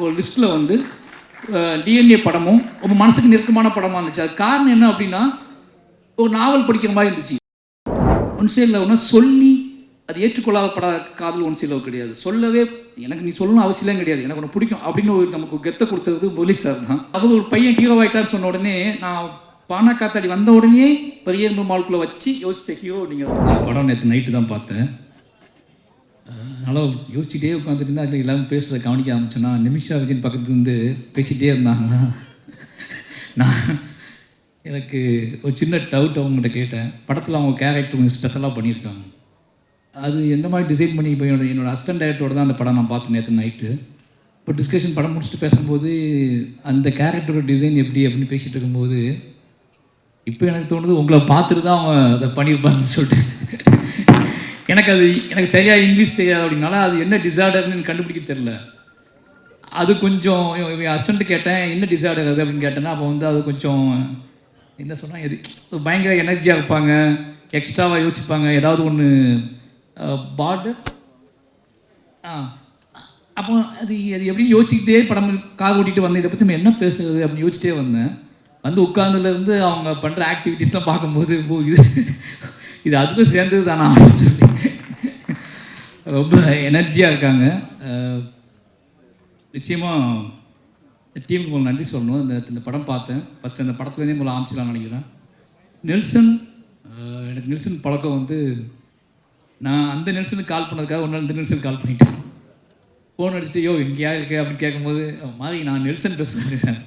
ஒரு லிஸ்ட்டில் வந்து டிஎன்ஏ படமும் ரொம்ப மனசுக்கு நெருக்கமான படமாக இருந்துச்சு. அது காரணம் என்ன அப்படின்னா ஒரு நாவல் படிக்கிற மாதிரி இருந்துச்சு. ஒன் சைடில் ஒன்று சொல்லி அது ஏற்றுக்கொள்ளாத பட காதல் ஒன் சைடில் கிடையாது. சொல்லவே எனக்கு நீ சொல்லணும் அவசியம் கிடையாது. எனக்கு ஒன்று பிடிக்கும் அப்படின்னு ஒரு நமக்கு கெத்தை கொடுத்தது போலீஸ் சார் தான். அவர் ஒரு பையன் ஹீரோ ஆகிட்டான்னு சொன்ன உடனே நான் பானா காத்தாடி வந்த உடனே பெரிய மாலுக்குள்ளே வச்சு யோசிச்ச ஹீரோ நீங்கள் படம் நேற்று நைட்டு தான் பார்த்தேன். அதனால் யோசிச்சுட்டே உட்காந்துருந்தா இல்லை எல்லாரும் பேசுகிறத கவனிக்க ஆரம்பிச்சேன்னா நிமிஷா விஜயன் பக்கத்துல இருந்து பேசிகிட்டே இருந்தாங்கன்னா நான் எனக்கு ஒரு சின்ன டவுட் அவங்ககிட்ட கேட்டேன். படத்தில் அவங்க கேரக்டர் கொஞ்சம் ஸ்பெஷலாக பண்ணியிருக்காங்க. அது எந்த மாதிரி டிசைன் பண்ணி இப்போ என்னோட என்னோட அசிஸ்டன்ட் டைரக்டரோட தான் அந்த படம் நான் பார்த்தேன் நேற்று நைட்டு இப்போ டிஸ்கஷன் படம் முடிச்சுட்டு பேசும்போது அந்த கேரக்டரோட டிசைன் எப்படி அப்படின்னு பேசிகிட்டு இருக்கும்போது இப்போ எனக்கு தோணுது உங்களை பார்த்துட்டு தான் அவங்க அதை பண்ணியிருப்பாங்கன்னு சொல்லிட்டு எனக்கு அது எனக்கு சரியாக இங்கிலீஷ் தெரியாது அப்படின்னால அது என்ன டிசார்டர்னு கண்டுபிடிக்க தெரில அது கொஞ்சம் அசிஸ்டண்ட்டு கேட்டேன் என்ன டிசார்டர் அது அப்படின்னு கேட்டேன்னா அப்போ வந்து அது கொஞ்சம் என்ன சொன்னால் எது பயங்கர எனர்ஜியாக இருப்பாங்க எக்ஸ்ட்ராவாக யோசிப்பாங்க ஏதாவது ஒன்று பார்டர் ஆ அப்போ அது அது எப்படி யோசிச்சுக்கிட்டே படம் கார் ஓட்டிகிட்டு வந்தேன் இதை பற்றி நம்ம என்ன பேசுறது அப்படின்னு யோசிச்சிட்டே வந்தேன். வந்து உட்காந்துலேருந்து அவங்க பண்ணுற ஆக்டிவிட்டீஸ்லாம் பார்க்கும்போது ஓ இது இது அதுக்கும் சேர்ந்தது தானா சொல்லி. ரொம்ப எனர்ஜியாக இருக்காங்க. நிச்சயமாக டீமுக்கு உங்களுக்கு நன்றி சொல்லணும். இந்த இந்த படம் பார்த்தேன். ஃபஸ்ட்டு அந்த படத்துலேருந்தே உங்களை ஆரம்பிச்சிடலாம்னு நினைக்கிறேன். நெல்சன் எனக்கு நெல்சன் பழக்கம் வந்து நான் அந்த நெல்சனுக்கு கால் பண்ணதுக்காக ஒரு நாள் இந்த நெல்சனுக்கு கால் பண்ணிட்டேன். ஃபோன் அடிச்சுட்டு யோ இங்கே யார் இருக்கே? அப்படின்னு கேட்கும்போது மாதிரி நான் நெல்சன் பேசுகிறேன்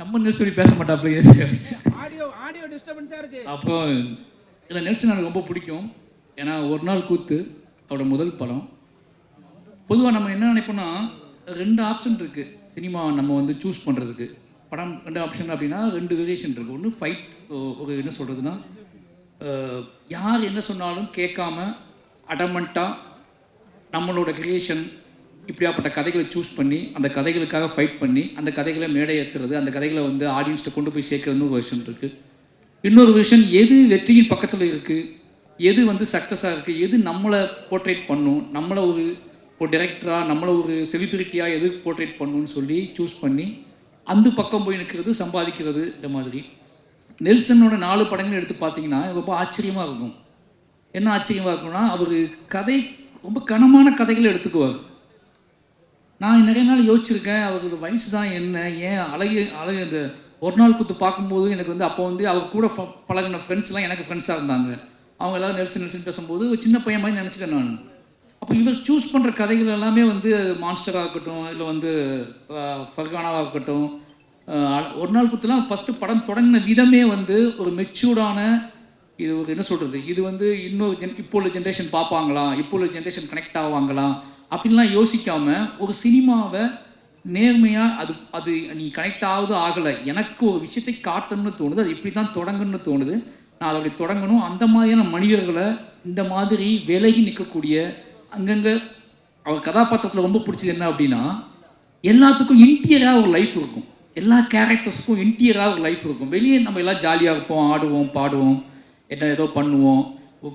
நம்ம நெல்சன் பேச மாட்டாப்ல ஆடியோ ஆடியோ டிஸ்டர்பன்ஸா இருக்கு. அப்போ இதில் நெல்சன் எனக்கு ரொம்ப பிடிக்கும். ஏன்னா ஒரு நாள் கூத்து அவரோட முதல் படம். பொதுவாக நம்ம என்ன நினைப்போம்னா ரெண்டு ஆப்ஷன் இருக்குது சினிமா நம்ம வந்து சூஸ் பண்ணுறதுக்கு படம் ரெண்டு ஆப்ஷன் அப்படின்னா ரெண்டு வேரியேஷன் இருக்குது ஒன்று ஃபைட் ஒரு என்ன சொல்கிறதுனா யார் என்ன சொன்னாலும் கேட்காம அடமெண்ட்டாக நம்மளோட கிரியேஷன் இப்படியாப்பட்ட கதைகளை சூஸ் பண்ணி அந்த கதைகளுக்காக ஃபைட் பண்ணி அந்த கதைகளை மேடை ஏற்றுறது அந்த கதைகளை வந்து ஆடியன்ஸ்ட்டை கொண்டு போய் சேர்க்கறதுன்னு ஒரு விஷயம் இருக்குது இன்னொரு விஷயம் எது வெற்றியின் பக்கத்தில் இருக்குது எது வந்து சக்ஸஸாக இருக்குது எது நம்மளை போர்ட்ரேட் பண்ணும்? நம்மளை ஒரு இப்போ டைரக்டராக நம்மளை ஒரு செலிபிரிட்டியாக எது போர்ட்ரேட் பண்ணணும்னு சொல்லி சூஸ் பண்ணி அந்த பக்கம் போய் நிற்கிறது சம்பாதிக்கிறது இந்த மாதிரி. நெல்சனோட நாலு படங்கள் எடுத்து பார்த்தீங்கன்னா ரொம்ப ஆச்சரியமாக இருக்கும். என்ன ஆச்சரியமாக இருக்கும்னா அவர் கதை ரொம்ப கனமான கதைகளை எடுத்துக்குவார். நான் நிறைய நாள் யோசிச்சிருக்கேன் அவருக்கு வயசு தான் என்ன ஏன் அழகிய அழகு இந்த ஒரு நாள் குத்து பார்க்கும்போது எனக்கு வந்து அப்போ வந்து அவர் கூட ஃப- ஃப்ரெண்ட்ஸ்லாம் எனக்கு ஃப்ரெண்ட்ஸாக இருந்தாங்க. அவங்க எல்லாரும் நெல்சன் நெல்சன் பேசும்போது சின்ன பையன் மாதிரி நினச்சிட்டேன் நான். அப்போ இவர் சூஸ் பண்ணுற கதைகள் எல்லாமே வந்து மான்ஸ்டராக இருக்கட்டும் இல்லை வந்து ஃபர்கானாவாக இருக்கட்டும் ஒரு நாள் குத்துலாம் ஃபஸ்ட்டு படம் தொடங்கின விதமே வந்து ஒரு மெச்சூர்டான இது ஒரு என்ன சொல்கிறது இது வந்து இன்னொரு ஜென் இப்போ உள்ள ஜென்ரேஷன் பார்ப்பாங்களா? இப்போ உள்ள ஜென்ரேஷன் கனெக்ட் ஆவாங்களா? அப்படின்லாம் யோசிக்காமல் ஒரு சினிமாவை நேர்மையாக அது அது நீ கனெக்ட் ஆகுது ஆகலை. எனக்கு ஒரு விஷயத்தை காட்டணும்னு தோணுது அது இப்படி தான் தொடங்கணும்னு தோணுது. நான் அதை அப்படி தொடங்கணும். அந்த மாதிரியான மனிதர்களை இந்த மாதிரி விலகி நிற்கக்கூடிய அங்கங்கே அவர் கதாபாத்திரத்தில் ரொம்ப பிடிச்சது என்ன அப்படின்னா எல்லாத்துக்கும் இன்டீரியராக ஒரு லைஃப் இருக்கும். எல்லா கேரக்டர்ஸுக்கும் இன்டீரியராக ஒரு லைஃப் இருக்கும். வெளியே நம்ம எல்லாம் ஜாலியாக இருப்போம் ஆடுவோம் பாடுவோம் என்ன ஏதோ பண்ணுவோம்.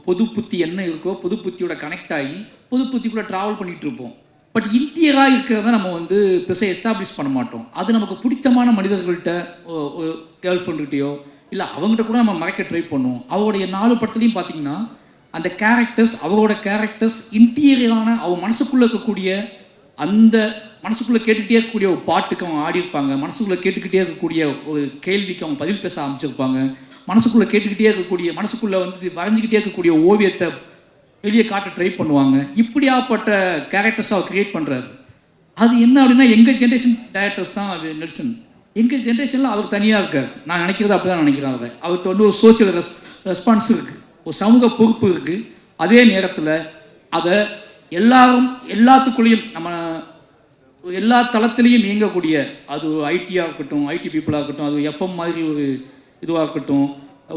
பொது புத்தி என்ன இருக்கோ பொது புத்தியோட கனெக்ட் ஆகி பொது புத்திக்குள்ளே ட்ராவல் பண்ணிகிட்டு இருப்போம். பட் இன்டீரியராக இருக்கிறத நம்ம வந்து பெருசாக எஸ்டாப்ளிஷ் பண்ண மாட்டோம். அது நமக்கு பிடித்தமான மனிதர்கள்ட்ட ஒரு கேர்ள் ஃப்ரெண்டுகிட்டயோ இல்லை அவங்ககிட்ட கூட நம்ம மறைக்க ட்ரை பண்ணுவோம். அவருடைய நாலு படத்துலையும் பார்த்தீங்கன்னா அந்த கேரக்டர்ஸ் அவரோட கேரக்டர்ஸ் இன்டீரியரான அவங்க மனசுக்குள்ளே இருக்கக்கூடிய அந்த மனசுக்குள்ளே கேட்டுக்கிட்டே இருக்கக்கூடிய ஒரு பாட்டுக்கு அவங்க ஆடிருப்பாங்க மனசுக்குள்ளே கேட்டுக்கிட்டே இருக்கக்கூடிய ஒரு கேள்விக்கு அவங்க பதில் பேச ஆரம்பிச்சிருப்பாங்க. மனசுக்குள்ளே கேட்டுக்கிட்டே இருக்கக்கூடிய மனசுக்குள்ளே வந்து வரைஞ்சிக்கிட்டே இருக்கக்கூடிய ஓவியத்தை வெளியே காட்ட ட்ரை பண்ணுவாங்க. இப்படியாப்பட்ட கேரக்டர்ஸ் அவர் கிரியேட் பண்ணுறாரு அது என்ன அப்படின்னா எங்கள் ஜென்ரேஷன் டேரக்டர்ஸ் தான் அது நெல்சன் எங்கள் ஜென்ரேஷனில் அவர் தனியாக இருக்கார். நான் நினைக்கிறது அப்படி தான் நினைக்கிறேன் அதை அவர்கிட்ட வந்து ஒரு சோசியல் ரெஸ் ரெஸ்பான்ஸ் இருக்குது ஒரு சமூக பொறுப்பு இருக்குது அதே நேரத்தில் அதை எல்லாரும் எல்லாத்துக்குள்ளேயும் நம்ம எல்லா தளத்திலையும் இயங்கக்கூடிய அது ஐடியாக இருக்கட்டும் ஐடி பீப்புளாக இருக்கட்டும் அது எஃப்எம் மாதிரி ஒரு இதுவாக இருக்கட்டும்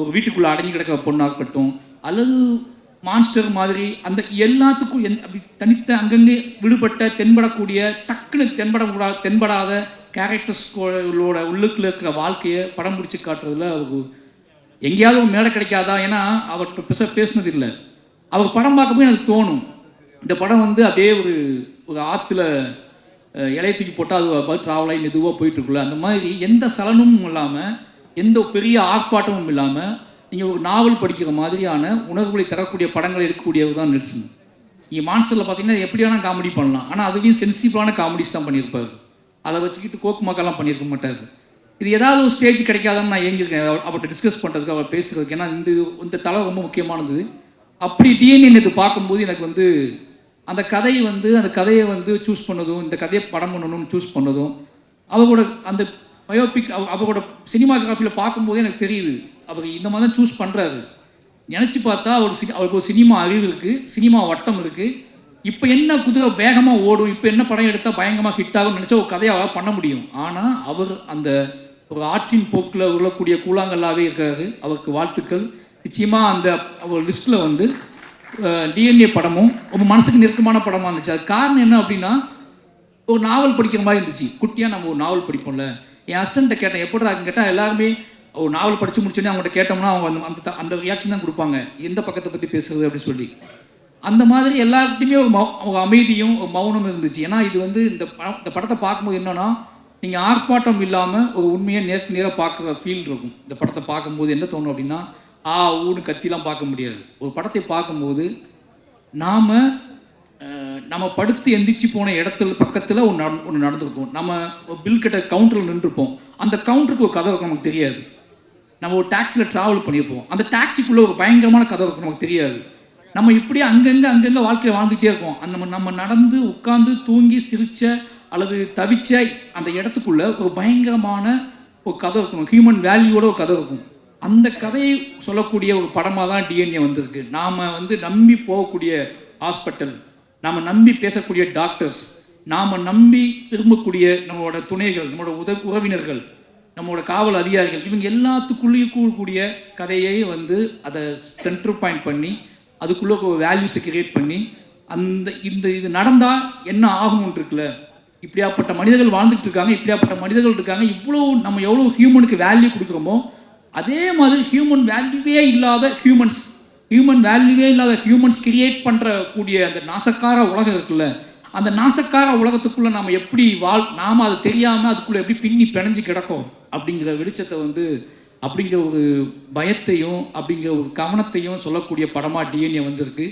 ஒரு வீட்டுக்குள்ளே அடங்கி கிடக்கிற பொண்ணாக இருக்கட்டும் அல்லது மான்ஸ்டர் மாதிரி அந்த எல்லாத்துக்கும் எந் அப்படி தனித்த அங்கங்கே விடுபட்ட தென்படக்கூடிய டக்குன்னு தென்படக்கூடா தென்படாத கேரக்டர்ஸ்களோட உள்ளுக்குள்ள இருக்கிற வாழ்க்கையை படம் பிடிச்சி காட்டுறதுல அவருக்கு எங்கேயாவது ஒரு மேடை கிடைக்காதா? ஏன்னா அவர்கிட்ட பெருச பேசினது இல்லை. அவர் படம் பார்க்கும்போது எனக்கு தோணும். இந்த படம் வந்து அப்படியே ஒரு ஒரு ஆற்றுல இலைய தூக்கி போட்டால் அது பார்த்து ட்ராவல் ஆகி மெதுவாக போயிட்டுருக்குள்ள அந்த மாதிரி எந்த சலனமும் இல்லாமல் எந்த பெரிய ஆர்ப்பாட்டமும் இல்லாமல் நீங்கள் ஒரு நாவல் படிக்கிற மாதிரியான உணர்வுகளை தரக்கூடிய படங்கள் இருக்கக்கூடியது தான் நெல்சன். நீங்கள் மான்ஸ்டரில் பார்த்தீங்கன்னா எப்படி வேணால் காமெடி பண்ணலாம். ஆனால் அதுலேயும் சென்சிட்டிவான காமெடிஸ் தான் பண்ணியிருப்பார். அதை வச்சுக்கிட்டு கோக்கு மக்கள்லாம் பண்ணியிருக்க மாட்டார். இது ஏதாவது ஒரு ஸ்டேஜ் கிடைக்காதான்னு நான் ஏங்கியிருக்கேன். அவர் அவர்கிட்ட டிஸ்கஸ் பண்ணுறதுக்கு அவர் பேசுகிறதுக்கு ஏன்னா இந்த இந்த தலை ரொம்ப முக்கியமானது. அப்படி டிஎன்ஏ நேற்று பார்க்கும்போது எனக்கு வந்து அந்த கதையை வந்து அந்த கதையை வந்து சூஸ் பண்ணதும் இந்த கதையை படம் பண்ணணும்னு சூஸ் பண்ணதும் அவரோட அந்த பயோபிக் அவரோட சினிமாகிராஃபியில் பார்க்கும்போது எனக்கு தெரியுது. அவர் இந்த மாதிரி தான் சூஸ் பண்ணுறாரு நினச்சி பார்த்தா அவர் சி அவருக்கு ஒரு சினிமா அறிவு இருக்குது சினிமா வட்டம் இருக்குது இப்போ என்ன குதிரை வேகமாக ஓடும் இப்போ என்ன படம் எடுத்தால் பயங்கரமாக ஹிட் ஆகும் நினச்சா ஒரு கதையை அவரால் பண்ண முடியும். ஆனால் அவர் அந்த ஒரு ஆற்றின் போக்கில் உள்ளக்கூடிய கூழாங்கல்லாகவே இருக்காரு. அவருக்கு வாழ்த்துக்கள். நிச்சயமாக அந்த அவர் லிஸ்ட்டில் வந்து டிஎன்ஏ படமும் ரொம்ப மனசுக்கு நெருக்கமான படமாக இருந்துச்சு. அது காரணம் என்ன அப்படின்னா ஒரு நாவல் படிக்கிற மாதிரி இருந்துச்சு. குட்டியாக நம்ம ஒரு நாவல் படிப்போம்ல. என் ஹஸ்பண்ட்டை கேட்டேன் எப்படிடா கேட்டால் எல்லாருமே ஒரு நாவல் படித்து முடிச்சோடனே அவங்கள்ட்ட கேட்டோம்னா அவங்க அந்த அந்த அந்த ரியாக்ஷன் தான் கொடுப்பாங்க. எந்த பக்கத்தை பற்றி பேசுறது அப்படின்னு சொல்லி. அந்த மாதிரி எல்லாருக்கிட்டையுமே ஒரு மௌ ஒரு அமைதியும் ஒரு மௌனம் இருந்துச்சு. ஏன்னா இது வந்து இந்த படம் இந்த படத்தை பார்க்கும்போது என்னன்னா நீங்கள் ஆர்ப்பாட்டம் இல்லாமல் ஒரு உண்மையை நேருக்கு நேராக பார்க்குற ஃபீல் இருக்கும். இந்த படத்தை பார்க்கும்போது என்ன தோணும் அப்படின்னா ஆ ஊன்னு கத்திலாம் பார்க்க முடியாது. ஒரு படத்தை பார்க்கும்போது நாம் நம்ம படுத்து எந்திரிச்சு போன இடத்துல பக்கத்தில் ஒன்று நட ஒன்று நடந்திருக்கும். நம்ம பில் கிட்ட கவுண்டரில் நின்றுருப்போம் அந்த கவுண்டருக்கு ஒரு கதை நமக்கு தெரியாது. நம்ம ஒரு டாக்ஸியில் ட்ராவல் பண்ணியிருப்போம். அந்த டாக்ஸிக்குள்ளே ஒரு பயங்கரமான கதை இருக்கும் நமக்கு தெரியாது. நம்ம இப்படியே அங்கங்கே அங்கங்கே வாழ்க்கையை வாழ்ந்துகிட்டே இருக்கோம். அந்த நம்ம நடந்து உட்காந்து தூங்கி சிரிச்ச அல்லது தவிச்ச அந்த இடத்துக்குள்ளே ஒரு பயங்கரமான ஒரு கதை இருக்கும். ஹியூமன் வேல்யூவோட ஒரு கதை இருக்கும். அந்த கதையை சொல்லக்கூடிய ஒரு படமாக தான் டிஎன்ஏ வந்திருக்கு. நாம் வந்து நம்பி போகக்கூடிய ஹாஸ்பிட்டல் நாம் நம்பி பேசக்கூடிய டாக்டர்ஸ் நாம் நம்பி விரும்பக்கூடிய நம்மளோட துணைகள் நம்மளோட உத உறவினர்கள் நம்மளோட காவல் அதிகாரிகள் இவங்க எல்லாத்துக்குள்ளேயும் கூடக்கூடிய கதையை வந்து அதை சென்டர் பாயிண்ட் பண்ணி அதுக்குள்ளே வேல்யூஸை கிரியேட் பண்ணி அந்த இந்த இது நடந்தால் என்ன ஆகும்னு இருக்குல்ல? இப்படியாப்பட்ட மனிதர்கள் வாழ்ந்துட்டு இருக்காங்க இப்படியாப்பட்ட மனிதர்கள் இருக்காங்க இவ்வளோ நம்ம எவ்வளோ ஹியூமனுக்கு வேல்யூ கொடுக்குறோமோ அதே மாதிரி ஹியூமன் வேல்யூவே இல்லாத ஹியூமன்ஸ் ஹியூமன் வேல்யூவே இல்லாத ஹியூமன்ஸ் கிரியேட் பண்ணுற கூடிய அந்த நாசக்கார உலகம் இருக்குல்ல? அந்த நாசக்கார உலகத்துக்குள்ளே நம்ம எப்படி வாழ் நாம் அது தெரியாமல் அதுக்குள்ளே எப்படி பின்னி பிணைஞ்சு கிடக்கும்? அப்படிங்கிற வெளிச்சத்தை வந்து அப்படிங்கிற ஒரு பயத்தையும் அப்படிங்கிற ஒரு கவனத்தையும் சொல்லக்கூடிய படமாக டிஎன்ஏ வந்திருக்கு.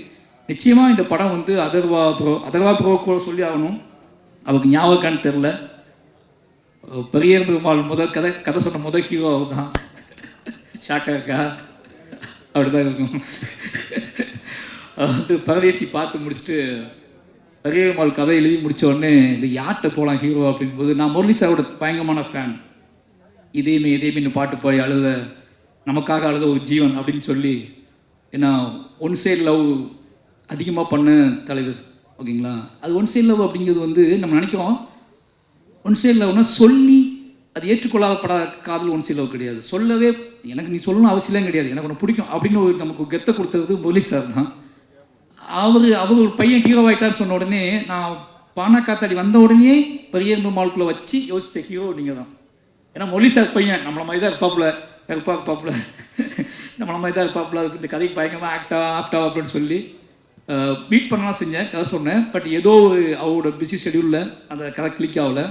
நிச்சயமாக இந்த படம் வந்து அதர்வா ப்ரோ அதர்வா ப்ரோ கூட சொல்லி ஆகணும். அவருக்கு ஞாபகம்னு தெரில பெரிய பெருமாள் முதல் கதை கதை சொன்ன முதல் ஹீரோ அவர் தான் ஷாக்கா இருக்கா? அப்படிதான் இருக்கும். வந்து பரதேசி பார்த்து முடிச்சுட்டு பெரிய கதை எழுதி முடித்த உடனே இந்த யார்கிட்ட போகலாம் ஹீரோ அப்படிங்கும்போது நான் முரளி சாரோட பயங்கரமான ஃபேன் இதேமே இதேமே பாட்டு பாடி அழுத நமக்காக அழுத ஒரு ஜீவன் அப்படின்னு சொல்லி ஏன்னா ஒன் சைடு லவ் அதிகமாக பண்ண தலைவர் ஓகேங்களா? அது ஒன் சைடு லவ் அப்படிங்கிறது வந்து நம்ம நினைக்கிறோம் ஒன் சைடு லவ்னா சொல்லி அது ஏற்றுக்கொள்ளாதப்படாத காதல் ஒன் சைடு லவ் கிடையாது. சொல்லவே எனக்கு நீ சொல்லணும் அவசியம் கிடையாது. எனக்கு ஒன்று பிடிக்கும் அப்படின்னு ஒரு நமக்கு கெத்தை கொடுத்தது முரளி சார் தான். அவர் அவர் ஒரு பையன் ஹீரோ சொன்ன உடனே நான் பானா காத்தாடி வந்த உடனே பெரிய மாலுக்குள்ளே வச்சு யோசிச்ச ஹீரோ நீங்கள் தான் ஏன்னா மொழி சார் பையன் நம்மள மாதிரி தான் இருப்பாப்புல இருப்பா இருப்பாப்புல. நம்மள மாதிரி தான் இருப்பாப்புல அதுக்கு இந்த கதைக்கு பயங்கரமாக ஆக்டா ஆப்டா அப்படின்னு சொல்லி மீட் பண்ணலாம் செஞ்சேன் கதை சொன்னேன். பட் ஏதோ ஒரு அவரோட பிஸி ஷெடியூலில் அந்த கதை கிளிக் ஆகல.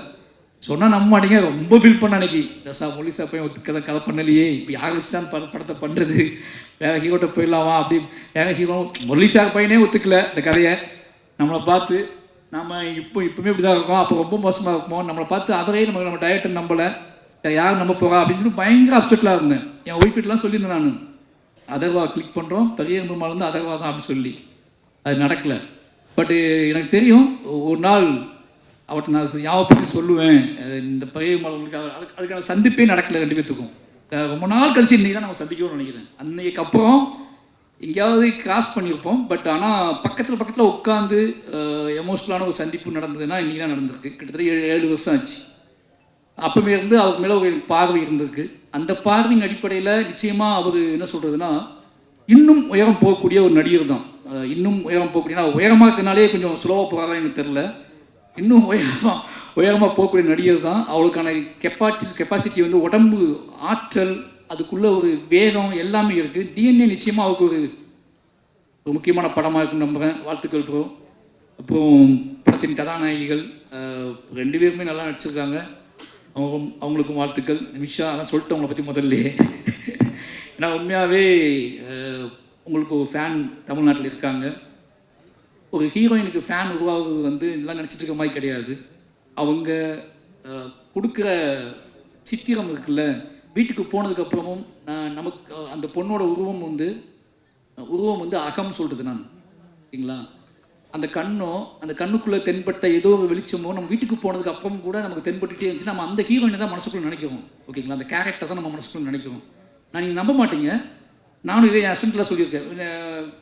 சொன்னால் நம்ம மாட்டீங்க. ரொம்ப ஃபீல் பண்ண அன்னைக்கு. ரசா மொழி சார் பையன் கதை கதை பண்ணலையே. இப்போ யார் வச்சுதான் பட படத்தை பண்ணுறது வேற ஹீரோட்ட போயிடலாமா அப்படி. வேற ஹீரோ மொழி பையனே ஒத்துக்கல இந்த கதையை. நம்மளை பார்த்து நம்ம இப்போ இப்பவுமே இப்படி தான் இருக்கோம். அப்போ ரொம்ப மோசமாக இருக்கும்? நம்மளை பார்த்து அதே நம்ம நம்ம டயட்டர் நம்பலை. யார் நம்ப போகிறா அப்படின்னு பயங்கர அப்செட்டாக இருந்தேன். என் ஒய்ஃபிட்லாம் சொல்லியிருந்தேன் நான். அதர்வா கிளிக் பண்ணுறோம் பெரிய பெருமாள் வந்து அதர்வா தான் அப்படின்னு சொல்லி. அது நடக்கலை. பட்டு எனக்கு தெரியும் ஒரு நாள் அவர்கிட்ட நான் ஞாபகப்படுத்தி சொல்லுவேன். இந்த பெரிய பெருமாளுக்கு அதுக்கு அதுக்கான சந்திப்பே நடக்கலை ரெண்டு பேத்துக்கும். ரொம்ப நாள் கழிச்சு இன்றைக்கி தான் நம்ம சந்திக்கணும்னு நினைக்கிறேன். அன்னைக்கு அப்புறம் எங்கேயாவது கிராஸ் பண்ணியிருப்போம். பட் ஆனால் பக்கத்தில் பக்கத்தில் உட்காந்து எமோஷ்னலான ஒரு சந்திப்பு நடந்ததுன்னா இன்றைக்கி தான் நடந்திருக்கு. கிட்டத்தட்ட ஏழு ஏழு வருஷம் ஆச்சு. அப்போமே இருந்து அவர் மேலே ஒரு பார்வை இருந்திருக்கு. அந்த பார்வையின் அடிப்படையில் நிச்சயமாக அவர் என்ன சொல்கிறதுனா இன்னும் உயரம் போகக்கூடிய ஒரு நடிகர் தான். இன்னும் உயரம் போகக்கூடிய உயரமாக இருக்கனாலே கொஞ்சம் ஸ்லோவாக போகிறதா எனக்கு தெரில இன்னும் உயரமாக உயரமாக போகக்கூடிய நடிகர் தான். அவளுக்கான கெப்பாசிட்டி கெப்பாசிட்டி வந்து உடம்பு ஆற்றல் அதுக்குள்ள ஒரு வேகம் எல்லாமே இருக்குது டிஎன்ஏ நிச்சயமாக அவருக்கு ஒரு ஒரு முக்கியமான படமாக இருக்குன்னு நம்புகிறேன் வாழ்த்துக்கள் ப்ரோ அப்புறம் படத்தின் கதாநாயகிகள் ரெண்டு பேருமே நல்லா நடிச்சிருக்காங்க. அவங்க அவங்களுக்கும் வாழ்த்துக்கள். நிமிஷா அதான் சொல்லிட்டு அவங்கள பற்றி முதல்ல. ஏன்னா உண்மையாகவே உங்களுக்கு ஒரு ஃபேன் தமிழ்நாட்டில் இருக்காங்க. ஒரு ஹீரோயினுக்கு ஃபேன் உருவாகுவது வந்து இதெல்லாம் நினச்சிட்டு இருக்க மாதிரி கிடையாது. அவங்க கொடுக்குற சித்திரம் இருக்குல்ல வீட்டுக்கு போனதுக்கப்புறமும் நான் நமக்கு அந்த பொண்ணோட உருவம் வந்து உருவம் வந்து அகம் சொல்கிறது நான். சரிங்களா? அந்த கண்ணோ அந்த கண்ணுக்குள்ளே தென்பட்ட ஏதோ ஒரு வெளிச்சமோ நம்ம வீட்டுக்கு போனதுக்கு அப்புறம் கூட நமக்கு தென்பட்டுட்டே இருந்துச்சு நம்ம அந்த ஹீரோயினை தான் மனசுக்குள்ளே நினைக்கிறோம். ஓகேங்களா? அந்த கேரக்டர் தான் நம்ம மனசுக்குள்ளே நினைக்கிறோம். நான் நீங்கள் நம்ப மாட்டீங்க. நானும் இதே என் அஸ்டண்ட்டில் சொல்லியிருக்கேன்.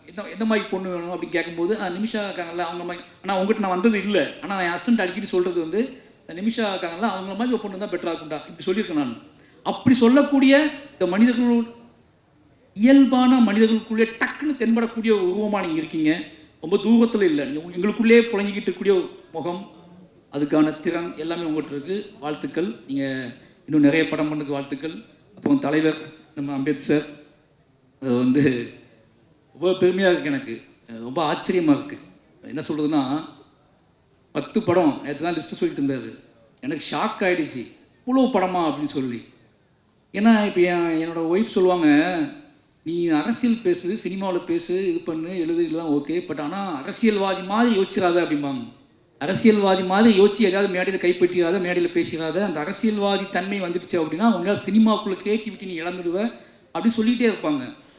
எந்த எந்த மாதிரி பொண்ணு வேணும் அப்படின்னு கேட்கும்போது "ஆ, நிமிஷா இருக்காங்கல்ல அவங்க மாதிரி. ஆனால் உங்ககிட்ட நான் வந்தது இல்லை. ஆனால் என் அஸ்டண்ட் அடிக்கடி சொல்கிறது வந்து நிமிஷா இருக்காங்கல்ல அவங்கள மாதிரி ஒரு பொண்ணு தான் பெட்டராக இருக்கும்டா. இப்படி சொல்லியிருக்கேன் நான். அப்படி சொல்லக்கூடிய இந்த மனிதர்கள் இயல்பான மனிதர்களுக்குள்ளே டக்குன்னு தென்படக்கூடிய உருவமாக நீங்கள் இருக்கீங்க. ரொம்ப தூரத்தில் இல்லை. நீங்கள் எங்களுக்குள்ளே புழங்கிக்கிட்டு இருக்கக்கூடிய முகம் அதுக்கான திறன் எல்லாமே உங்கள்கிட்ட இருக்குது வாழ்த்துக்கள். நீங்கள் இன்னும் நிறைய படம் பண்ணுறதுக்கு வாழ்த்துக்கள். அப்புறம் தலைவர் நம்ம அம்பேத்கர் வந்து ரொம்ப பெருமையாக இருக்குது எனக்கு. ரொம்ப ஆச்சரியமாக இருக்குது என்ன சொல்கிறதுன்னா பத்து படம் நேற்று தான் லிஸ்ட்டு சொல்லிட்டு இருந்தார். எனக்கு ஷாக் ஆகிடுச்சு இவ்வளோ படமா அப்படின்னு சொல்லி. ஏன்னா இப்போ என் என்னோட ஒய்ஃப் சொல்லுவாங்க நீ அரசியல் பேசு சினிமாவில் பேசு இது பண்ணு எழுதுலாம் ஓகே பட் ஆனால் அரசியல்வாதி மாதிரி யோசிச்சிடாத அப்படிம்பாங்க. அரசியல்வாதி மாதிரி யோசிச்சு ஏதாவது மேடையில் கைப்பற்றிடாத மேடையில் பேசிடாத அந்த அரசியல்வாதி தன்மை வந்துடுச்சு அப்படின்னா உங்களால் சினிமாக்குள்ளே கிரியேட்டிவிட்டி நீ இழந்துடுவ அப்படின்னு சொல்லிகிட்டே இருப்பாங்க.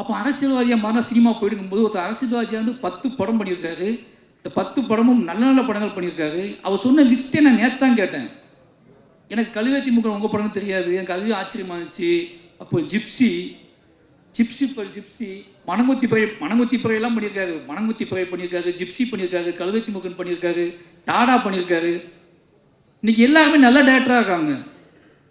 அப்போ அரசியல்வாதியாக மாறின சினிமா போயிடுங்கும்போது ஒரு அரசியல்வாதியாக வந்து பத்து படம் பண்ணியிருக்காரு. இந்த பத்து படமும் நல்ல நல்ல படங்கள் பண்ணியிருக்காரு. அவர் சொன்ன லிஸ்ட்டே நான் நேற்று தான் கேட்டேன். எனக்கு கழுவேத்தி முகம் உங்கள் படம் தெரியாது. எனக்கு அதுவே ஆச்சரியமா இருந்துச்சு. அப்போ ஜிப்சி ஜிப்சி ப ஜிப்சி மணங்குத்தி பறை மணங்குத்தி பறையெல்லாம் பண்ணியிருக்காரு. மணங்குத்தி பறை பண்ணியிருக்காரு ஜிப்சி பண்ணியிருக்காரு கழுவேத்தி முகன் பண்ணியிருக்காரு டாடா பண்ணியிருக்காரு. இன்னைக்கு எல்லாருமே நல்ல டேரக்டராக இருக்காங்க.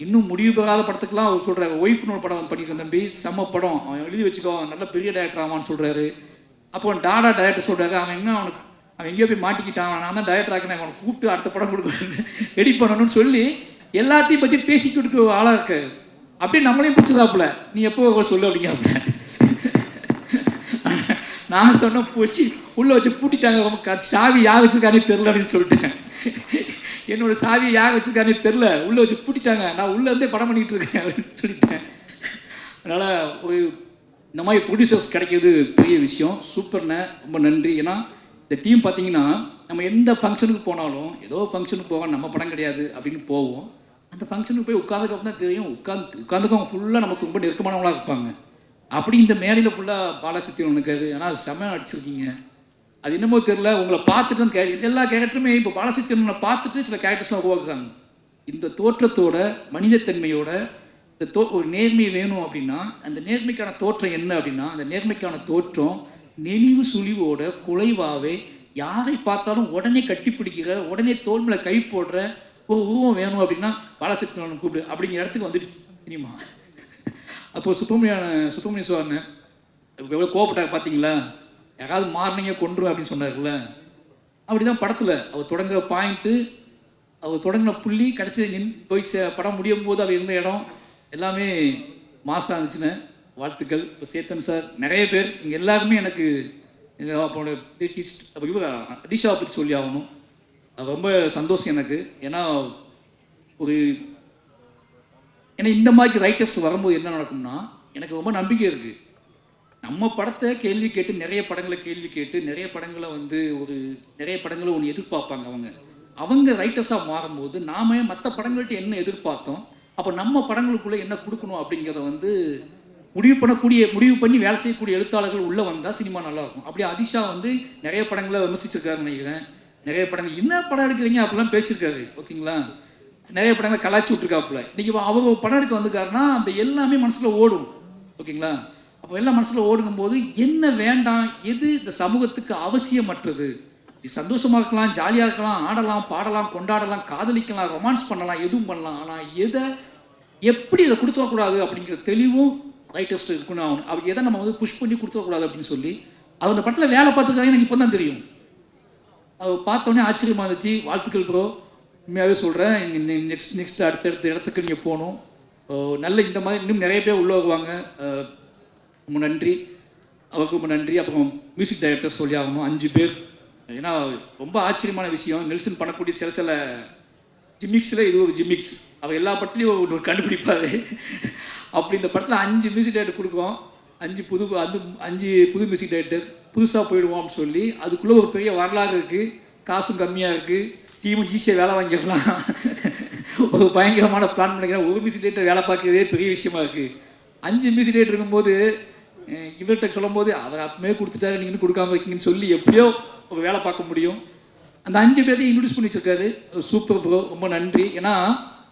இன்னும் முடிவு பெறாத படத்துக்குலாம் அவர் சொல்கிறார் ஒய்ஃப்னு ஒரு படம் பண்ணியிருக்கேன் தம்பி செம்ம படம். அவன் எழுதி வச்சுக்கோ நல்ல பெரிய டேரக்டர் ஆவான்னு சொல்கிறாரு அப்போ டாடா டேரக்டர் சொல்கிறாரு அவன் என்ன அவனுக்கு அவன் எங்கேயோ போய் மாட்டிக்கிட்டான். நான் தான் டேரக்டர் ஆக்கினேன் அவனை கூப்பிட்டு அடுத்த படம் கொடுக்கணும் எடிட் பண்ணணும்னு சொல்லி எல்லாத்தையும் பற்றி பேசிக்கிட்டு இருக்க ஆளாக இருக்கு அப்படியே நம்மளையும் பிடிச்சதாப்புல நீ எப்போ சொல்லு அப்படிங்க நான் சொன்ன போச்சு உள்ளே வச்சு பூட்டிட்டாங்க. ரொம்ப க- சாவி யாக வச்சிருக்கானே தெரில அப்படின்னு சொல்லிட்டேன். என்னோட சாவியை யாக வச்சுருக்கானே தெரில உள்ளே வச்சு பூட்டிட்டாங்க. நான் உள்ளேருந்தே படம் பண்ணிகிட்டு இருக்கேன் அப்படின்னு சொல்லிட்டேன். அதனால் ஒரு இந்த மாதிரி ப்ரொடியூசர்ஸ் கிடைக்கிறது பெரிய விஷயம். சூப்பர்ண்ண ரொம்ப நன்றி. ஏன்னா இந்த டீம் பார்த்தீங்கன்னா நம்ம எந்த ஃபங்க்ஷனுக்கு போனாலும் ஏதோ ஃபங்க்ஷனுக்கு போவோம் நம்ம படம் கிடையாது அப்படின்னு போவோம். அந்த ஃபங்க்ஷனுக்கு போய் உட்காந்துக்கு தான் தெரியும். உட்காந்து உட்காந்துக்கவங்க ஃபுல்லாக நமக்கு ரொம்ப நெருக்கமானவங்களாக இருப்பாங்க. அப்படி இந்த மேடையில் ஃபுல்லாக பாலசக்தி ஒன்று இருக்காது. ஆனால் செம அடிச்சிருக்கீங்க அது என்னமோ தெரியல உங்களை பார்த்துட்டு கே எல்லா கேரக்டருமே இப்போ பாலசக்தியனை பார்த்துட்டு சில கேரக்டர்ஸ்லாம் உருவாக்குறாங்க. இந்த தோற்றத்தோட மனிதத்தன்மையோட இந்த தோ ஒரு நேர்மை வேணும் அப்படின்னா அந்த நேர்மைக்கான தோற்றம் என்ன அப்படின்னா அந்த நேர்மைக்கான தோற்றம் நெளிவு சுழிவோட குலைவாவே யாரை பார்த்தாலும் உடனே கட்டிப்பிடிக்கிற உடனே தோல்மையில் கை போடுற ஒரு உருவம் வேணும் அப்படின்னா பாலசக்தி கூப்பிடு அப்படிங்கிற இடத்துக்கு வந்துடுச்சு சினிமா அப்போ சுப்பிரமணிய சுப்பிரமணிய சுவாமி எவ்வளோ கோவப்பட்டார் பார்த்தீங்களா யாராவது மாறினீங்க கொண்டுரும் அப்படின்னு சொன்னார்ல? அப்படிதான் படத்தில் அவர் தொடங்குற பாயிண்ட்டு அவர் தொடங்கின புள்ளி கடைசி நின் போய் சே- படம் முடியும் போது அவர் இருந்த இடம் எல்லாமே மாசாக இருந்துச்சுன்னு வாழ்த்துக்கள். இப்போ சேத்தன் சார் நிறைய பேர் இங்கே எல்லாருமே எனக்கு எங்கள் அப்போட அப்போ அதிஷாவை பற்றி சொல்லி ஆகணும். அது ரொம்ப சந்தோஷம் எனக்கு. ஏன்னா ஒரு ஏன்னா இந்த மாதிரி ரைட்டர்ஸ் வரும்போது என்ன நடக்கும்னா எனக்கு ரொம்ப நம்பிக்கை இருக்குது நம்ம படத்தை கேள்வி கேட்டு நிறைய படங்களை கேள்வி கேட்டு நிறைய படங்களை வந்து ஒரு நிறைய படங்களை ஒன்று எதிர்பார்ப்பாங்க அவங்க. அவங்க ரைட்டர்ஸாக மாறும்போது நாம மற்ற படங்கள்ட்ட என்ன எதிர்பார்த்தோம் அப்போ நம்ம படங்களுக்குள்ளே என்ன கொடுக்கணும் அப்படிங்கிறத வந்து முடிவு பண்ணக்கூடிய முடிவு பண்ணி வேலை செய்யக்கூடிய எழுத்தாளர்கள் உள்ளே வந்தால் சினிமா நல்லா இருக்கும் அப்படி அதிஷா வந்து நிறைய படங்களை விமர்சிச்சிருக்காருன்னு நினைக்கிறேன். நிறைய படங்கள் என்ன படம் எடுக்கிறீங்க அப்படிலாம் பேசியிருக்காரு ஓகேங்களா? நிறைய படங்களை கலாச்சி விட்ருக்காப்புல இன்றைக்கி அவர் படம் எடுக்க வந்திருக்காருன்னா அந்த எல்லாமே மனசில் ஓடும் ஓகேங்களா? அப்போ எல்லாம் மனசுல ஓடுங்கும்போது என்ன வேண்டாம் எது இந்த சமூகத்துக்கு அவசியமற்றது? நீ சந்தோஷமாக இருக்கலாம் ஜாலியாக இருக்கலாம் ஆடலாம் பாடலாம் கொண்டாடலாம் காதலிக்கலாம் ரொமான்ஸ் பண்ணலாம் எதுவும் பண்ணலாம். ஆனால் எதை எப்படி இதை கொடுத்துடக்கூடாது அப்படிங்கிற தெளிவும் ரைட்டர்ஸ் இருக்கணும். அவன் அவர் எதை நம்ம வந்து புஷ் பண்ணி கொடுத்துடக்கூடாது அப்படின்னு சொல்லி அவர் அந்த படத்தில் வேலை பார்த்துருக்காங்க எனக்கு இப்போ தான் தெரியும். அவர் பார்த்தோன்னே ஆச்சரியமா இருந்துச்சு. வாழ்த்துக்கள் ப்ரோ உண்மையாகவே சொல்கிறேன் நெக்ஸ்ட் நெக்ஸ்ட் அடுத்தடுத்த இடத்துக்கு நீங்கள் போகணும். நல்ல இந்த மாதிரி இன்னும் நிறைய பேர் உள்ள வருவாங்க. ரொம்ப நன்றி அவருக்கு ரொம்ப நன்றி அப்புறம் மியூசிக் டைரக்டர் சொல்லி ஆகணும் அஞ்சு பேர். ஏன்னா ரொம்ப ஆச்சரியமான விஷயம். நெல்சன் பண்ணக்கூடிய சில சில ஜிம்மிக்ஸில் இது ஒரு ஜிம்மிக்ஸ் அவர் எல்லா படத்துலையும் ஒரு ஒரு கண்டுபிடிப்பார். அப்படி இந்த படத்தில் அஞ்சு மியூசிக் டைரக்டர் கொடுக்கோம் அஞ்சு புது அது அஞ்சு புது மியூசிக் டைரக்டர் புதுசாக போயிடுவோம் அப்படின்னு சொல்லி அதுக்குள்ளே ஒரு பெரிய வரலாறு இருக்குது காசும் கம்மியாக இருக்குது டீமும் ஈஸியாக வேலை வாங்கிடலாம். ஒரு பயங்கரமான பிளான் பண்ணிக்கிறேன். ஒரு மியூசிக் டைரக்டர் வேலை பார்க்கறதே பெரிய விஷயமா இருக்குது அஞ்சு மியூசிக் டைரக்டர் இருக்கும்போது இவர்கிட்ட சொல்லும்போது அவர் அப்பமே கொடுத்துட்டாரு நீங்கள் கொடுக்காம இருக்கீங்கன்னு சொல்லி எப்படியோ ஒரு வேலை பார்க்க முடியும். அந்த அஞ்சு பேரையும் இன்ட்ரடியூஸ் பண்ணி வச்சிருக்காரு. சூப்பர் ப்ரோ ரொம்ப நன்றி. ஏன்னா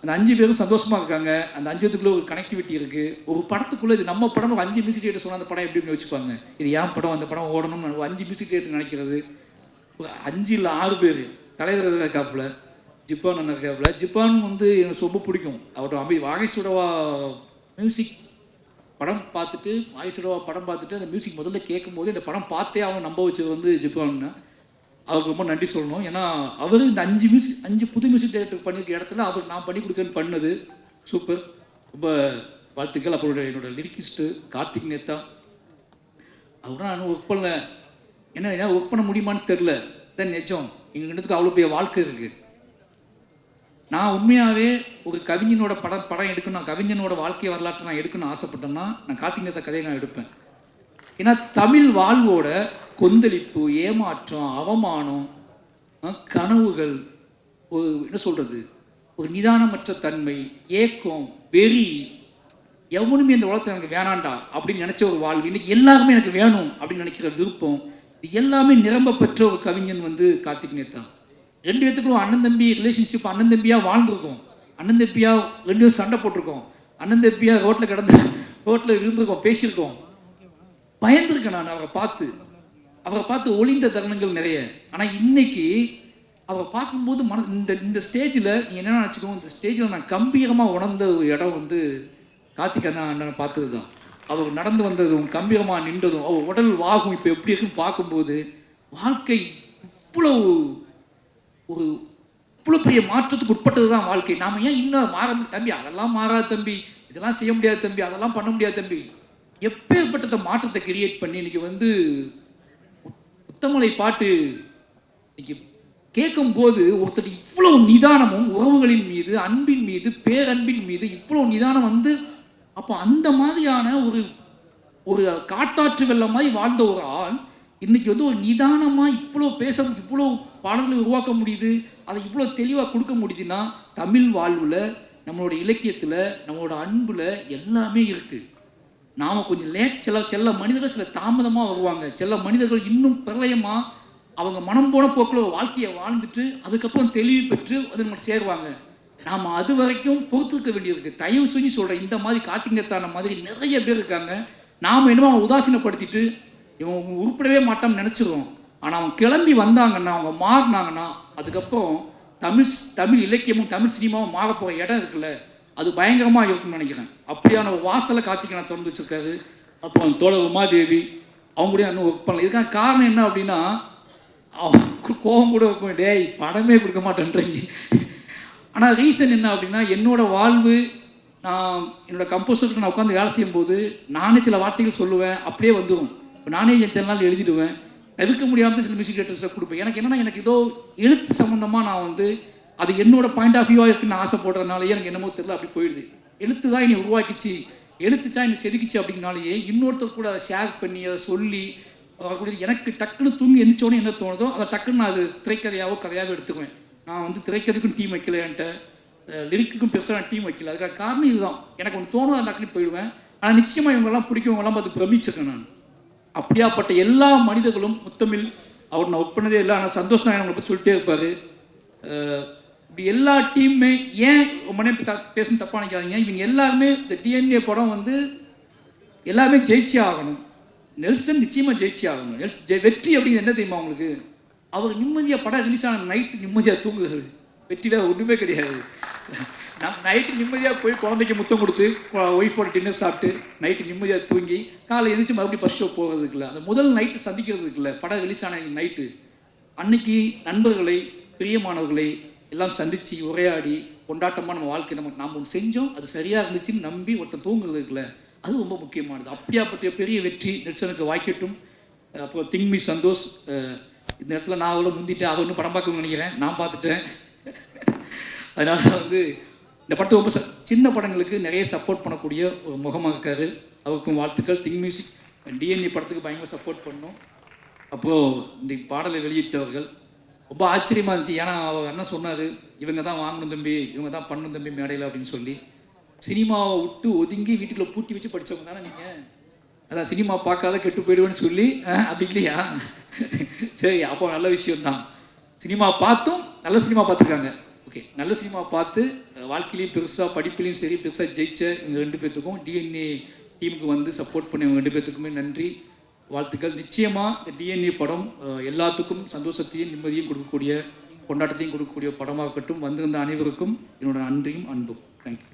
அந்த அஞ்சு பேரும் சந்தோஷமாக இருக்காங்க. அந்த அஞ்சு பேத்துக்குள்ள ஒரு கனெக்டிவிட்டி இருக்குது ஒரு படத்துக்குள்ளே இது நம்ம படம் ஒரு அஞ்சு மியூசிக் டேட்டர் சொன்ன அந்த படம் எப்படின்னு வச்சுப்பாங்க இது ஏன் படம் அந்த படம் ஓடணும்னு ஒரு அஞ்சு மியூசிக் டேட்டர் நினைக்கிறது. ஒரு அஞ்சு இல்லை ஆறு பேர். தலைவர் இருக்காப்புல? ஜிப்பான் அண்ணன் இருக்காப்புல? ஜிப்பான் வந்து எனக்கு ரொம்ப பிடிக்கும். அவரோட அம்பி வாகேஸ்வரவா மியூசிக் படம் பார்த்துட்டு வாகேஸ்வரவா படம் பார்த்துட்டு அந்த மியூசிக் முதல்ல கேட்கும்போது இந்த படம் பார்த்தே அவன் நம்ப வச்சது வந்து ஜிப்பான் அவருக்கு ரொம்ப நன்றி சொல்லணும். ஏன்னா அவர் இந்த அஞ்சு மியூசிக் அஞ்சு புது மியூசிக் டைரக்டர் பண்ணியிருக்க இடத்துல அவர் நான் பண்ணி கொடுக்கன்னு பண்ணது. சூப்பர் ரொம்ப வாழ்த்துக்கள். அப்புறம் என்னோட லிரிக்கிஸ்ட்டு கார்த்திக் நேத்தா அவரும் நான் ஒர்க் பண்ணல. என்ன ஏன்னா ஒர்க் பண்ண முடியுமான்னு தெரில தான் நிஜம். எங்கள் இடத்துக்கு அவ்வளோ பெரிய வாழ்க்கை இருக்குது நான் உண்மையாகவே ஒரு கவிஞனோட படம் படம் எடுக்கணும் கவிஞனோட வாழ்க்கை வரலாற்றை நான் எடுக்கணும்னு ஆசைப்பட்டேன்னா நான் கார்த்திக் கதையை நான் எடுப்பேன். ஏன்னா தமிழ் வாழ்வோட கொந்தளிப்பு ஏமாற்றம் அவமானம் கனவுகள் ஒரு என்ன சொல்கிறது ஒரு நிதானமற்ற தன்மை ஏக்கம் வெறி எவனுமே இந்த உலகத்தில் எனக்கு வேணாண்டா அப்படின்னு நினச்ச ஒரு வாழ்வு இன்னைக்கு எல்லாருமே எனக்கு வேணும் அப்படின்னு நினைக்கிற விருப்பம் இது எல்லாமே நிரம்ப பெற்ற ஒரு கவிஞன் வந்து கார்த்திக் தான். ரெண்டு பேத்துக்கும் அண்ணன் தம்பி ரிலேஷன்ஷிப் அண்ணன் தம்பியாக வாழ்ந்துருக்கோம். அண்ணன் தம்பியாக ரெண்டு பேரும் சண்டை போட்டிருக்கோம். அண்ணன் தம்பியா ரோட்டில் கிடந்து ரோட்டில் இருந்திருக்கோம் பேசியிருக்கோம். பயந்துருக்கேன் நான் அவரை பார்த்து. அவரை பார்த்து ஒளிந்த தருணங்கள் நிறைய. ஆனால் இன்னைக்கு அவரை பார்க்கும்போது மன இந்த இந்த ஸ்டேஜில் நீங்க என்ன நினச்சிக்கோ இந்த ஸ்டேஜில் நான் கம்பீரமாக உணர்ந்த ஒரு இடம் வந்து கார்த்திகா தான் அண்ணனை பார்த்தது தான் அவர் நடந்து வந்ததும் கம்பீரமாக நின்றதும் அவர் உடல் வாகும் இப்போ எப்படி இருக்குன்னு பார்க்கும்போது வாழ்க்கை இவ்வளவு ஒரு இவ்வளோ பெரிய மாற்றத்துக்கு உட்பட்டது தான் வாழ்க்கை. நாம ஏன் இன்னும் மாற தம்பி அதெல்லாம் மாறாது தம்பி. இதெல்லாம் செய்ய முடியாது தம்பி. அதெல்லாம் பண்ண முடியாது தம்பி. எப்பேற்பட்ட மாற்றத்தை கிரியேட் பண்ணி இன்னைக்கு வந்து முத்தமலை பாட்டு இன்னைக்கு கேட்கும்போது ஒருத்தர் இவ்வளோ நிதானமும் உறவுகளின் மீது அன்பின் மீது பேரன்பின் மீது இவ்வளோ நிதானம் வந்து அப்போ அந்த மாதிரியான ஒரு ஒரு காட்டாற்று வெள்ளம் மாதிரி வாழ்ந்த ஒரு ஆள் இன்னைக்கு வந்து ஒரு நிதானமாக இவ்வளோ பேச இவ்வளோ பாடல்களை உருவாக்க முடியுது அதை இவ்வளோ தெளிவாக கொடுக்க முடியுதுன்னா தமிழ் வாழ்வில் நம்மளோட இலக்கியத்தில் நம்மளோட அன்பில் எல்லாமே இருக்குது நாம் கொஞ்சம் லேட் சில சில மனிதர்கள் சில தாமதமாக வருவாங்க. சில மனிதர்கள் இன்னும் பிரளயமாக அவங்க மனம் போன போக்கில் ஒரு வாழ்க்கையை வாழ்ந்துட்டு அதுக்கப்புறம் தெளிவு பெற்று அது நம்ம சேருவாங்க. நாம் அது வரைக்கும் பொறுத்துக்க வேண்டியிருக்கு. தயவு செஞ்சு சொல்கிறேன் இந்த மாதிரி காட்டிங்கத்தான மாதிரி நிறைய பேர் இருக்காங்க. நாம் என்னமோ அவங்க உதாசீனப்படுத்திட்டு இவன் உருப்படவே மாட்டான்னு நினச்சிருவோம் ஆனால் அவன் கிளம்பி வந்தாங்கன்னா அவங்க மாறினாங்கன்னா அதுக்கப்புறம் தமிழ் தமிழ் இலக்கியமும் தமிழ் சினிமாவும் மாற போகிற இடம் இருக்குல்ல அது பயங்கரமாக இருக்கும்னு நினைக்கிறேன். அப்படியான ஒரு வாசலை கார்த்திகை நான் திறந்து வச்சிருக்காரு. அப்புறம் தோழர் உமாதேவி அவங்க கூட இன்னும் ஒர்க் பண்ணல. இதுக்கான காரணம் என்ன அப்படின்னா அவங்க கோபம் கூட இருக்கும். டேய் படமே கொடுக்க மாட்டேன்றீங்க. ஆனால் ரீசன் என்ன அப்படின்னா என்னோடய வாழ்வு நான் என்னோட கம்போசருக்கு நான் உட்காந்து வேலை செய்யும்போது நானே சில வார்த்தைகள் சொல்லுவேன் அப்படியே வந்துடும் இப்போ நானே என் சில நாள் எழுதிடுவேன். தவிர்க்க முடியாமல் சில மியூசிக் டேரக்டர்ஸில் கொடுப்பேன். எனக்கு என்னன்னா எனக்கு ஏதோ எழுத்து சம்மந்தமாக நான் வந்து அது என்னோட பாயிண்ட் ஆஃப் வியூவாக இருக்குன்னு ஆசைப்படுறதுனாலயே எனக்கு என்னமோ தெரியல அப்படி போயிடுது. எழுத்து தான் என்னை உருவாக்கிச்சு. எழுத்து தான் என்னை செதுக்கிச்சு அப்படின்னாலேயே இன்னொருத்தர் கூட அதை ஷேர் பண்ணி அதை சொல்லி எனக்கு டக்குன்னு தூங்கி எந்திரிச்சோன்னே என்ன தோணுதோ அதை டக்குன்னு நான் அது திரைக்கதையாவோ கதையாவோ எடுத்துக்குவேன். நான் வந்து திரைக்கதைக்கும் டீம் வைக்கல என்கிட்ட. லிரிக்குக்கும் பெருசாக டீம் வைக்கல. அதுக்காக காரணம் இதுதான். எனக்கு ஒன்று தோணும் அதை டக்குன்னு போயிடுவேன். ஆனால் நிச்சயமாக இவங்கெல்லாம் பிடிக்கும். இவங்கெல்லாம் பார்த்து பிரமிச்சிருக்கேன் நான். அப்படியாப்பட்ட எல்லா மனிதர்களும் முத்தமிழ். அவர் நான் ஒர்க் பண்ணதே இல்லை ஆனால் சந்தோஷ் நாயன் அவங்களை பற்றி சொல்லிட்டே இருப்பார். இப்படி எல்லா டீமுமே ஏன் ரொம்ப நேரம் த பேசணும் தப்பாக நினைக்காதீங்க. இவங்க எல்லாருமே இந்த டிஎன்ஏ படம் வந்து எல்லாருமே ஜெயிச்சே ஆகணும். நெல்சன் நிச்சயமாக ஜெயிச்சே ஆகணும். நெல்ஸ் ஜெ- வெற்றி அப்படின்னு என்ன தெரியுமா அவங்களுக்கு அவர் நிம்மதியாக படம் ரிலீஸ் ஆன நைட்டு நிம்மதியாக தூங்குகிறது வெற்றியில் ஒன்றுமே கிடையாது. நான் நைட்டு நிம்மதியாக போய் குழந்தைக்கு முத்தம் கொடுத்து ஒய்ஃபோட டின்னர் சாப்பிட்டு நைட்டு நிம்மதியாக தூங்கி காலை எழுந்திரிச்சு மறுபடியும் ஃபஸ்ட் ஷோ போகிறதுக்குல அந்த முதல் நைட்டு சந்திக்கிறதுக்குல படம் ரிலீஸ் நைட்டு அன்னைக்கு நண்பர்களை பிரியமானவர்களை எல்லாம் சந்தித்து உரையாடி கொண்டாட்டமாக நம்ம வாழ்க்கை நம்ம நாம் ஒன்று செஞ்சோம் அது சரியாக இருந்துச்சுன்னு நம்பி ஒருத்தன் தூங்குறது இருக்குல்ல அது ரொம்ப முக்கியமானது. அப்படியாப்பட்ட பெரிய வெற்றி நெல்சனுக்கு வாய்க்கட்டும். அப்புறம் திங்மி சந்தோஷ் இந்த இடத்துல நான் அவ்வளோ முந்திட்டேன் அதை ஒன்றும் படம் பார்க்கணும்னு நினைக்கிறேன். நான் பார்த்துட்டேன். அதனால் வந்து இந்த படத்தை ரொம்ப சின்ன படங்களுக்கு நிறைய சப்போர்ட் பண்ணக்கூடிய ஒரு முகமாக இருக்காரு. அவருக்கும் வாழ்த்துக்கள். திங் மியூசிக் டிஎன்ஏ படத்துக்கு பயங்கர சப்போர்ட் பண்ணோம். அப்போது இந்த பாடலை வெளியிட்டவர்கள் ரொம்ப ஆச்சரியமாக இருந்துச்சு. ஏன்னா அவர் என்ன சொன்னார்? இவங்க தான் வாங்கணும் தம்பி. இவங்க தான் பண்ணணும் தம்பி மேடையில் அப்படின்னு சொல்லி. சினிமாவை விட்டு ஒதுங்கி வீட்டுக்குள்ள பூட்டி வச்சு படித்தவங்க தானே நீங்கள் அதான் சினிமா பார்க்காத கெட்டு போயிடுவேன்னு சொல்லி அப்படி இல்லையா? சரி அப்போ நல்ல விஷயம்தான். சினிமா பார்த்தும் நல்ல சினிமா பார்த்துருக்காங்க. ஓகே நல்ல சினிமா பார்த்து வாழ்க்கையிலையும் பெருசாக படிப்புலையும் சரி பெருசாக ஜெயிச்ச இவங்க ரெண்டு பேர்த்துக்கும் டிஎன்ஏ டீமுக்கு வந்து சப்போர்ட் பண்ணி இவங்க ரெண்டு பேர்த்துக்குமே நன்றி வாழ்த்துக்கள். நிச்சயமாக இந்த டிஎன்ஏ படம் எல்லாத்துக்கும் சந்தோஷத்தையும் நிம்மதியும் கொடுக்கக்கூடிய கொண்டாட்டத்தையும் கொடுக்கக்கூடிய படமாக இருக்கட்டும் வந்திருந்த அனைவருக்கும் என்னோட நன்றியும் அன்பும். தேங்க்யூ